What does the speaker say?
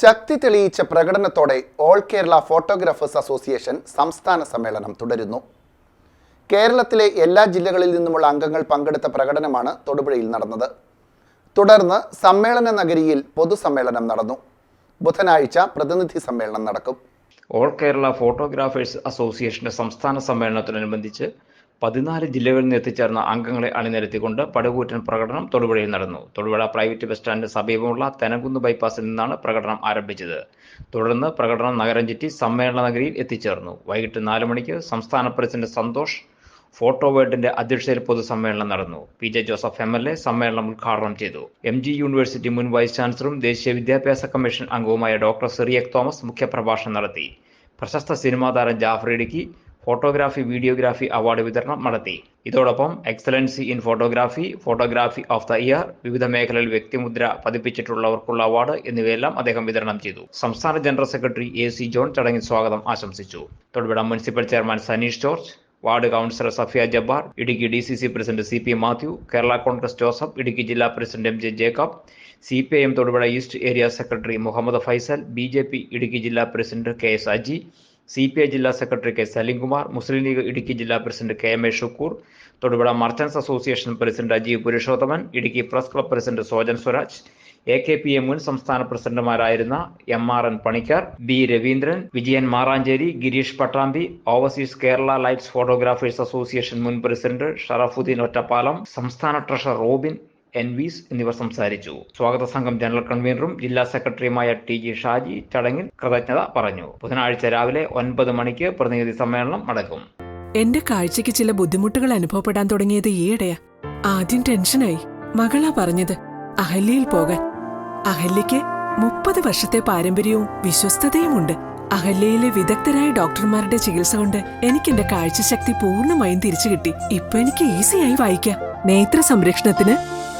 ശക്തി തെളിയിച്ച പ്രകടനത്തോടെ all Kerala photographers association സംസ്ഥാന സമ്മേളനം തുടരുന്നു. കേരളത്തിലെ എല്ലാ ജില്ലകളിൽ നിന്നുമുള്ള അംഗങ്ങൾ പങ്കെടുത്ത പ്രകടനമാണ് തൊടുപുഴയിൽ നടന്നത്. തുടർന്ന് സമ്മേളന നഗരിയിൽ പൊതുസമ്മേളനം നടന്നു. ബുധനാഴ്ച പ്രതിനിധി സമ്മേളനം നടക്കും. ഓൾ കേരള ഫോട്ടോഗ്രാഫേഴ്സ് അസോസിയേഷന്റെ സംസ്ഥാന സമ്മേളനത്തോടനുബന്ധിച്ച് പതിനാല് ജില്ലകളിൽ നിന്ന് എത്തിച്ചേർന്ന അംഗങ്ങളെ അണിനിരത്തിക്കൊണ്ട് പടുകൂറ്റൻ പ്രകടനം തൊടുപുഴയിൽ നടന്നു. തൊടുപുഴ പ്രൈവറ്റ് ബസ് സ്റ്റാൻഡിന് സമീപമുള്ള തെനകുന്ന് ബൈപ്പാസിൽ നിന്നാണ് പ്രകടനം ആരംഭിച്ചത്. തുടർന്ന് പ്രകടനം നഗരം ചുറ്റി സമ്മേളന നഗരിയിൽ എത്തിച്ചേർന്നു. വൈകിട്ട് നാല് മണിക്ക് സംസ്ഥാന പ്രസിഡന്റ് സന്തോഷ് ഫോട്ടോ വേർഡിന്റെ അധ്യക്ഷതയിൽ പൊതുസമ്മേളനം നടന്നു. P J Joseph M L A സമ്മേളനം ഉദ്ഘാടനം ചെയ്തു. എം ജി യൂണിവേഴ്സിറ്റി മുൻ വൈസ് ചാൻസലറും ദേശീയ വിദ്യാഭ്യാസ കമ്മീഷൻ അംഗവുമായ ഡോക്ടർ സിറിയക് തോമസ് മുഖ്യപ്രഭാഷണം നടത്തി. പ്രശസ്ത സിനിമാ താരം ജാഫർ ഫോട്ടോഗ്രാഫി വീഡിയോഗ്രാഫി അവാർഡ് വിതരണം നടത്തി. ഇതോടൊപ്പം excellency in photography photography of the year വിവിധ മേഖലയിൽ വ്യക്തിമുദ്ര പതിപ്പിച്ചിട്ടുള്ളവർക്കുള്ള അവാർഡ് എന്നിവയെല്ലാം അദ്ദേഹം വിതരണം ചെയ്തു. സംസ്ഥാന general secretary A C John ചടങ്ങിൽ സ്വാഗതം ആശംസിച്ചു. Thodupuzha municipal chairman Saneesh George ward councillor Safiya Jabbar Idukki D C C president C P Mathew Kerala Congress Joseph Idukki ജില്ലാ president M J Jacob C P I M Thodupuzha east area secretary Muhammad Faisal B J P Idukki ജില്ലാ president K S Aji C P I ജില്ലാ secretary K Salimkumar Muslim League Idukki ജില്ലാ president K M A Shukkoor Thodupuzha merchants association president Ajeev Purushothaman Idukki press club president Sojan Swaraj A K P M മുൻ സംസ്ഥാന പ്രസിഡന്റുമാരായിരുന്ന M R N Panicker B Raveendran Vijayan Maranchery Gireesh Pattambi overseas Kerala lights photographers association മുൻ president Sharafuddin Ottapalam സംസ്ഥാന treasurer Robin N Weiss എന്നിവർ സംസാരിച്ചു. സ്വാഗത സംഘം general കൺവീനറും ജില്ലാ സെക്രട്ടറിയുമായ ടി ജി ഷാജി ചടങ്ങിൽ കൃതജ്ഞത പറഞ്ഞു. ബുധനാഴ്ച രാവിലെ ഒൻപത് മണിക്ക് പ്രതിനിധി സമ്മേളനം നടക്കും. എന്റെ കാഴ്ചയ്ക്ക് ചില ബുദ്ധിമുട്ടുകൾ അനുഭവപ്പെടാൻ തുടങ്ങിയത് ഈയിടെയാ. ആദ്യം ടെൻഷനായി. മകളാ പറഞ്ഞത് അഹല്യയിൽ പോകാൻ. അഹല്യയ്ക്ക് മുപ്പത് വർഷത്തെ പാരമ്പര്യവും വിശ്വസ്തതയുമുണ്ട്. അഹല്യയിലെ വിദഗ്ധരായ ഡോക്ടർമാരുടെ ചികിത്സ കൊണ്ട് എനിക്ക് എന്റെ കാഴ്ചശക്തി പൂർണമായും തിരിച്ചു കിട്ടി ഇപ്പൊ എനിക്ക് ഈസിയായി വായിക്കാം. നേത്ര സംരക്ഷണത്തിന്